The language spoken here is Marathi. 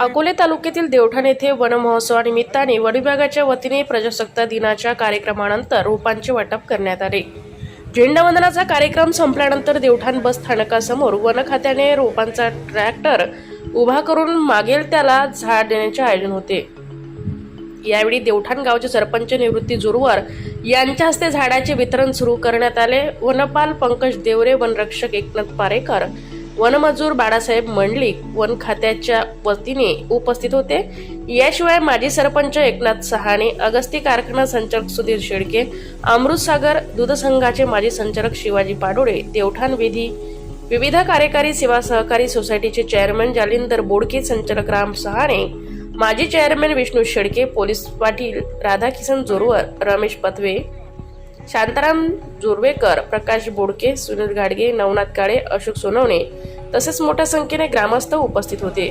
अकोले तालुक्यातील देवठाण येथे वन महोत्सवानिमित्ताने वन विभागाच्या वतीने प्रजासत्ताक दिनाच्या कार्यक्रमानंतर रोपांचे वाटप करण्यात आले. झेंडावंदनाचा कार्यक्रम संपल्यानंतर देवठाण बस स्थानकासमोर वन खात्याने रोपांचा ट्रॅक्टर उभा करून मागेल त्याला झाड देण्याचे आयोजन होते. यावेळी देवठाण गावचे सरपंच निवृत्ती जुरवार यांच्या हस्ते झाडाचे वितरण सुरू करण्यात आले. वनपाल पंकज देवरे वनरक्षक एकनाथ पारेकर वनमजूर बाळासाहेब मंडलिक वन खात्याच्या वतीने उपस्थित होते. याशिवाय माजी सरपंच एकनाथ सहाणे अगस्ती कारखाना संचालक सुधीर शेळके अमृतसागर दूध संघाचे माजी संचालक शिवाजी पाडोळे देवठाण विधी विविध कार्यकारी सेवा सहकारी सोसायटीचे चेअरमन जालिंदर बोडके संचालक राम सहाणे माजी चेअरमॅन विष्णू शेडके पोलीस पाटील राधाकिशन जोरवर रमेश पथवे शांताराम जोरवेकर प्रकाश बोडके सुनील गाडगे नवनाथ काळे अशोक सोनवणे तसेच मोठ्या संख्येने ग्रामस्थ उपस्थित होते.